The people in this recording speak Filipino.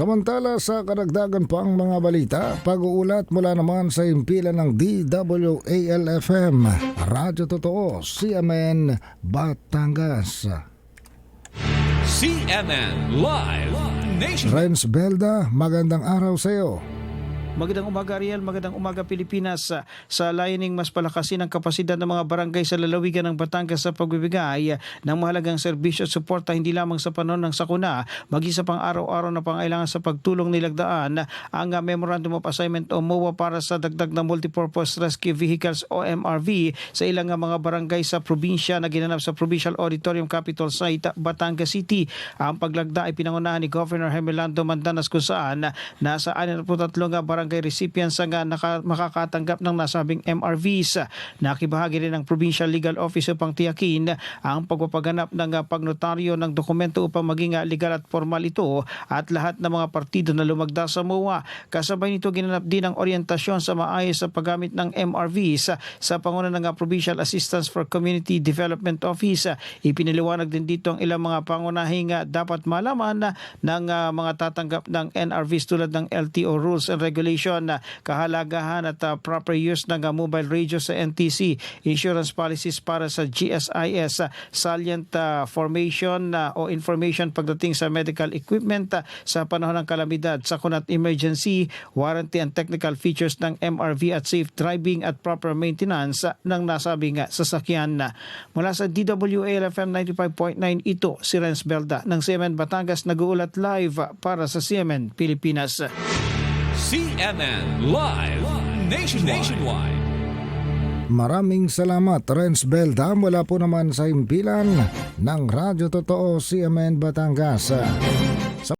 Samantala sa karagdagan pa ang mga balita, pag-uulat mula naman sa impilan ng DWAL-FM, Radyo Totoo, CMN, Batangas. CNN Live Nation. Renz Belda, magandang araw sa iyo. Magandang umaga Ariel, magandang umaga Pilipinas. Sa, layuning mas palakasin ang kapasidad ng mga barangay sa lalawigan ng Batangas sa pagbibigay ng mahalagang serbisyo at suporta hindi lamang sa panon ng sakuna, maging sa pang-araw-araw na pangailangan sa pagtulong nilagdaan ang uh, Memorandum of Assignment o MOA para sa dagdag na Multipurpose Rescue Vehicles o MRV sa ilang uh, mga barangay sa probinsya na ginanap sa Provincial Auditorium Capital Site, Batangas City. Ang paglagda ay pinangunahan ni Governor Hermelando Mandanas kung saan nasa 63 nga barangay recipients ang naka, makakatanggap ng nasabing MRVs. Nakibahagi rin ng Provincial Legal Office upang tiyakin ang pagpapaganap ng pagnotaryo ng dokumento upang maging legal at formal ito at lahat ng mga partido na lumagda sa MOA. Kasabay nito ginanap din ang orientasyon sa maayos sa paggamit ng MRVs sa panguna ng Provincial Assistance for Community Development Office. Ipiniliwanag din dito ang ilang mga pangunahing uh, dapat malaman ng uh, mga tatanggap ng NRVs tulad ng LTO rules and regulation kahalagahan at uh, proper use ng uh, mobile radio sa NTC, insurance policies para sa GSIS, uh, salient uh, formation uh, o information pagdating sa medical equipment uh, sa panahon ng kalamidad, sakuna at emergency, warranty and technical features ng MRV at safe driving at proper maintenance uh, ng nasabing uh, sasakyan. na Mula sa DWAL-FM 95.9 ito si Renz Belda ng CMN Batangas nag-uulat live uh, para sa CMN Pilipinas. CNN Live Nationwide. Maraming salamat Renz Belda mula po naman sa impilan ng Radyo Totoo, CMN Batangas.